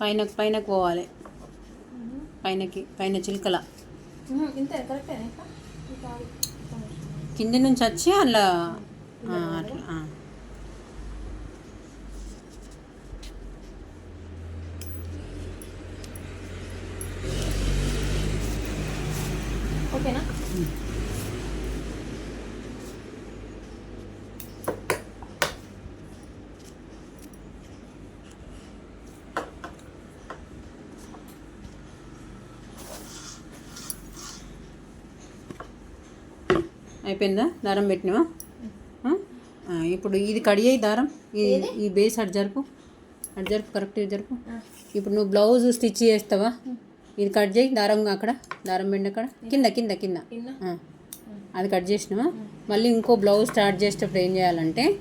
పైన పైనకు పోవాలి పైనకి పైన చిలుకల. కింద నుంచి వచ్చి అలా అట్లా. ఓకేనా అయిపోయిందా? దారం పెట్టినావా? ఇప్పుడు ఇది కడియాయి దారం. ఈ ఈ బేస్ అటు జరుపు. అటు జరుపు కరెక్ట్ జరుపు. ఇప్పుడు నువ్వు బ్లౌజ్ స్టిచ్ చేస్తావా? ఇది కట్ చేయి దారం అక్కడ దారం బెండ్ అక్కడ. కింద కింద కింద. అది కట్ చేసినావా? మళ్ళీ ఇంకో బ్లౌజ్ స్టార్ట్ చేసేటప్పుడు ఏం చేయాలంటే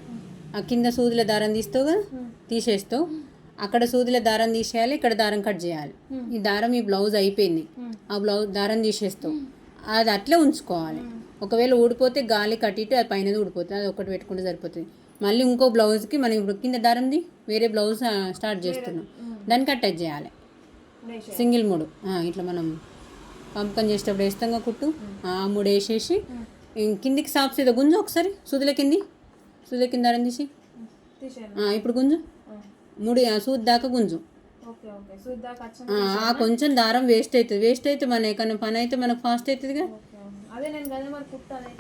ఆ కింద సూదిలో దారం తీస్తావు కదా? తీసేస్తావు. అక్కడ సూదిలో దారం తీసేయాలి ఇక్కడ దారం కట్ చేయాలి. ఈ దారం ఈ బ్లౌజ్ అయిపోయింది. ఆ. బ్లౌజ్ దారం తీసేస్తావు. అది అట్లే ఉంచుకోవాలి. ఒకవేళ ఊడిపోతే గాలి కట్టిட்டு అది పైన ఊడిపోతుంది. అది ఒకటి పెట్టుకుంటే సరిపోతుంది. మళ్ళీ ఇంకో బ్లౌజ్కి మనం ఇప్పుడు కింద దారంది వేరే బ్లౌజ్ స్టార్ట్ చేస్తున్నాం. దానికి అటాచ్ చేయాలి. సింగిల్ మూడు. ఇట్లా మనం పంపకం చేసేటప్పుడు వేస్తాం కదా కుట్టు ఆ మూడు వేసేసి కిందికి సాప్స్ ఏదో గుంజు ఒకసారి. సూదుల కింది. సూదుల కింద దారం తీసి. ఇప్పుడు గుంజు. మూడు సూది దాకా గుంజు. కొంచెం దారం వేస్ట్ అవుతుంది. వేస్ట్ అయితే మన ఎక్కడైనా పని అయితే మనకు ఫాస్ట్ అవుతుందిగా. అదే నేను గదే మరి కుట్టాలి